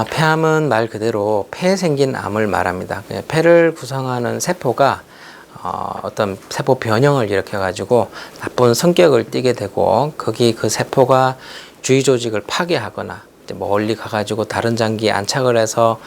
아, 폐암은 말 그대로 폐에 생긴 암을 말합니다. 그냥 폐를 구성하는 세포가 어, 어떤 세포 변형을 일으켜 가지고 나쁜 성격을 띠게 되고 거기 그 세포가 주위 조직을 파괴하거나 멀리 가가지고 다른 장기에 안착을 해서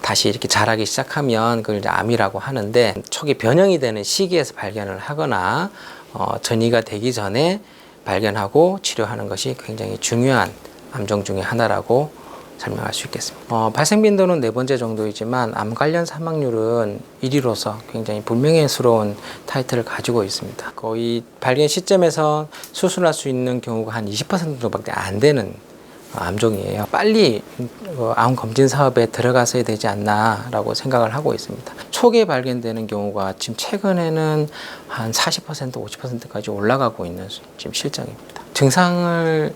다시 이렇게 자라기 시작하면 그걸 이제 암이라고 하는데 초기 변형이 되는 시기에서 발견을 하거나 어, 전이가 되기 전에 발견하고 치료하는 것이 굉장히 중요한 암종 중의 하나라고 설명할 수 있겠습니다. 어, 발생 빈도는 네 번째 정도이지만 암 관련 사망률은 1위로서 굉장히 불명예스러운 타이틀을 가지고 있습니다. 거의 발견 시점에서 수술할 수 있는 경우가 한 20% 정도밖에 안 되는 어, 암종이에요. 빨리 어, 암 검진 사업에 들어가서야 되지 않나라고 생각을 하고 있습니다. 초기에 발견되는 경우가 지금 최근에는 한 40% 50%까지 올라가고 있는 지금 실정입니다. 증상을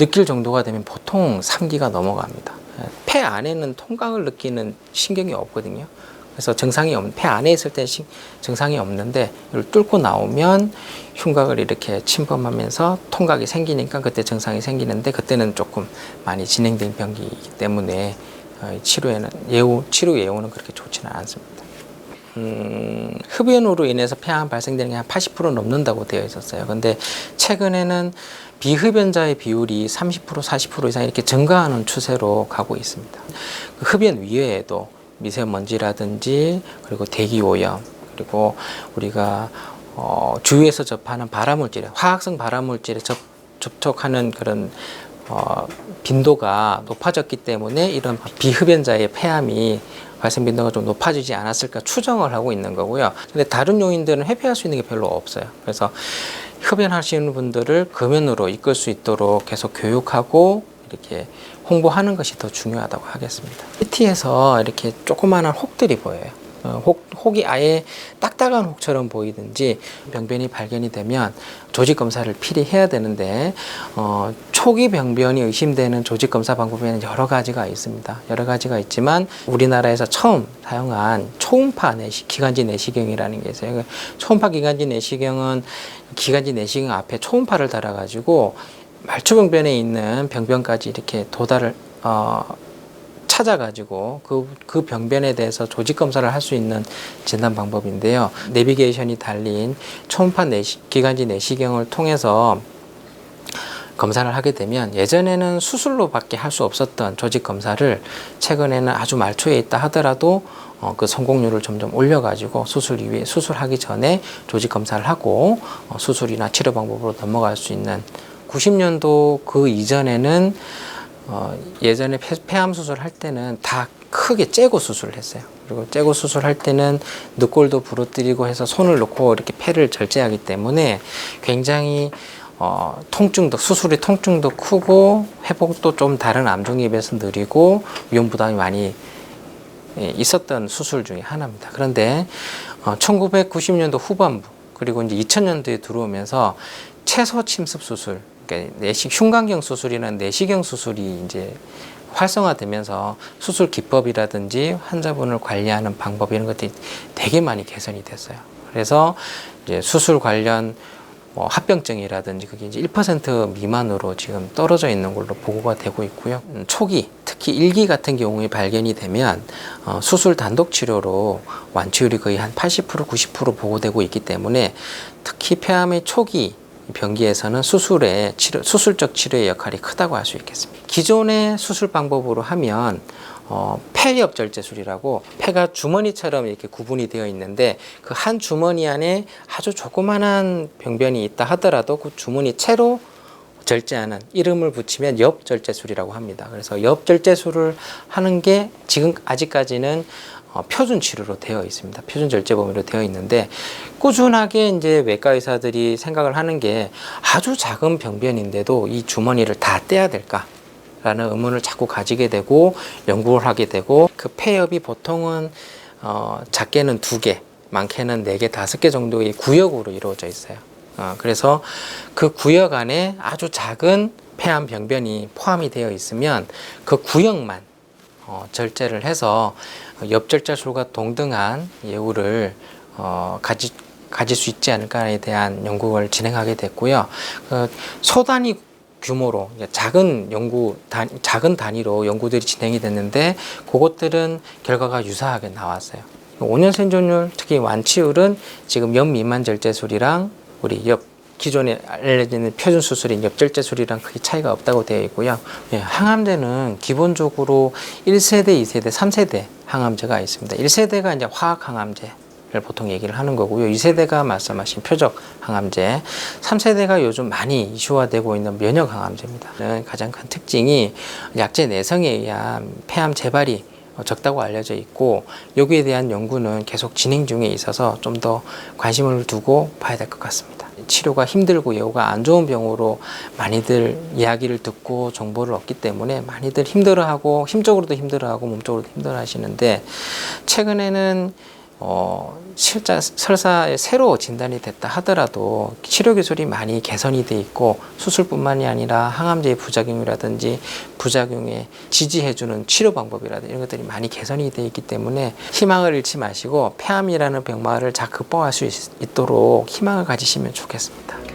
느낄 정도가 되면 보통 3기가 넘어갑니다. 예, 폐 안에는 통각을 느끼는 신경이 없거든요. 그래서 증상이 없, 폐 안에 있을 때 신- 증상이 없는데 이걸 뚫고 나오면 흉곽을 이렇게 침범하면서 통각이 생기니까 그때 증상이 생기는데 그때는 조금 많이 진행된 병기이기 때문에 어, 이 치료에는 예후 치료 예후는 그렇게 좋지는 않습니다. 음, 흡연으로 인해서 폐암 발생되는 게 한 80% 넘는다고 되어 있었어요. 근데 최근에는 비흡연자의 비율이 30% 40% 이상 이렇게 증가하는 추세로 가고 있습니다. 그 흡연 이외에도 미세먼지라든지 그리고 대기 오염 그리고 우리가 어, 주위에서 접하는 발암물질, 화학성 발암물질에 접, 접촉하는 그런 어, 빈도가 높아졌기 때문에 이런 비흡연자의 폐암이 발생 빈도가 좀 높아지지 않았을까 추정을 하고 있는 거고요. 근데 다른 요인들은 회피할 수 있는 게 별로 없어요. 그래서 흡연하시는 분들을 금연으로 이끌 수 있도록 계속 교육하고 이렇게 홍보하는 것이 더 중요하다고 하겠습니다. CT에서 이렇게 조그마한 혹들이 보여요. 어, 혹, 혹이 아예 딱딱한 혹처럼 보이든지 병변이 발견이 되면 조직 검사를 필히 해야 되는데 어, 초기 병변이 의심되는 조직 검사 방법에는 여러 가지가 있습니다. 여러 가지가 있지만 우리나라에서 처음 사용한 초음파 내시, 기관지 내시경이라는 게 있어요. 그 초음파 기관지 내시경은 기관지 내시경 앞에 초음파를 달아가지고 말초병변에 있는 병변까지 이렇게 도달을 어, 찾아가지고 그, 그 병변에 대해서 조직 검사를 할 수 있는 진단 방법인데요. 내비게이션이 달린 초음파 내시, 기관지 내시경을 통해서 검사를 하게 되면 예전에는 수술로밖에 할 수 없었던 조직 검사를 최근에는 아주 말초에 있다 하더라도 어, 그 성공률을 점점 올려가지고 수술 이후에 수술하기 전에 조직 검사를 하고 어, 수술이나 치료 방법으로 넘어갈 수 있는 90년도 그 이전에는 어, 예전에 폐, 폐암 수술할 때는 다 크게 째고 수술을 했어요. 그리고 째고 수술할 때는 늑골도 부러뜨리고 해서 손을 놓고 이렇게 폐를 절제하기 때문에 굉장히 어, 통증도 수술의 통증도 크고 회복도 좀 다른 암종에 비해서 느리고 위험 부담이 많이 예, 있었던 수술 중에 하나입니다. 그런데 어, 1990년도 후반부 그리고 이제 2000년도에 들어오면서 채소 침습 수술, 그러니까 내식 흉곽경 수술이나 내시경 수술이 이제 활성화되면서 수술 기법이라든지 환자분을 관리하는 방법 이런 것들이 되게 많이 개선이 됐어요. 그래서 이제 수술 관련 뭐 합병증이라든지 그게 이제 1% 미만으로 지금 떨어져 있는 걸로 보고가 되고 있고요. 음, 초기 특히 일기 같은 경우에 발견이 되면 어, 수술 단독 치료로 완치율이 거의 한 80% 90% 보고되고 있기 때문에 특히 폐암의 초기 병기에서는 수술의 치료, 수술적 치료의 역할이 크다고 할 수 있겠습니다. 기존의 수술 방법으로 하면 어, 폐엽절제술이라고 폐가 주머니처럼 이렇게 구분이 되어 있는데 그 한 주머니 안에 아주 조그만한 병변이 있다 하더라도 그 주머니 채로 절제하는 이름을 붙이면 엽절제술이라고 합니다. 그래서 엽절제술을 하는 게 지금 아직까지는 어, 표준 치료로 되어 있습니다. 표준 절제 범위로 되어 있는데 꾸준하게 이제 외과 의사들이 생각을 하는 게 아주 작은 병변인데도 이 주머니를 다 떼야 될까? 라는 의문을 자꾸 가지게 되고 연구를 하게 되고 그 폐엽이 보통은 어, 작게는 두 개, 많게는 네 개, 다섯 개 정도의 구역으로 이루어져 있어요. 어, 그래서 그 구역 안에 아주 작은 폐암 병변이 포함이 되어 있으면 그 구역만 어, 절제를 해서 엽절제술과 동등한 예후를 어, 가지, 가질 수 있지 않을까에 대한 연구를 진행하게 됐고요. 그 소단위 규모로 작은 연구 단, 작은 단위로 연구들이 진행이 됐는데 그것들은 결과가 유사하게 나왔어요. 5년 생존율 특히 완치율은 지금 연 미만 절제술이랑 우리 옆 기존에 알려지는 표준 수술인 옆절제술이랑 크게 차이가 없다고 되어 있고요. 예, 항암제는 기본적으로 1세대, 2세대, 3세대 항암제가 있습니다. 1세대가 이제 화학 항암제. 를 보통 얘기를 하는 거고요. 2세대가 말씀하신 표적 항암제, 3세대가 요즘 많이 이슈화되고 있는 면역 항암제입니다. 네, 가장 큰 특징이 약제 내성에 의한 폐암 재발이 적다고 알려져 있고 여기에 대한 연구는 계속 진행 중에 있어서 좀 더 관심을 두고 봐야 될 것 같습니다. 치료가 힘들고 예후가 안 좋은 병으로 많이들 이야기를 듣고 정보를 얻기 때문에 많이들 힘들어하고 힘적으로도 힘들어하고 몸적으로도 힘들어하시는데 최근에는 어, 실자 설사 새로 진단이 됐다 하더라도 치료 기술이 많이 개선이 돼 있고 수술뿐만이 아니라 항암제의 부작용이라든지 부작용에 지지해주는 치료 방법이라든지 이런 것들이 많이 개선이 돼 있기 때문에 희망을 잃지 마시고 폐암이라는 병마를 잘 극복할 수 있, 있도록 희망을 가지시면 좋겠습니다.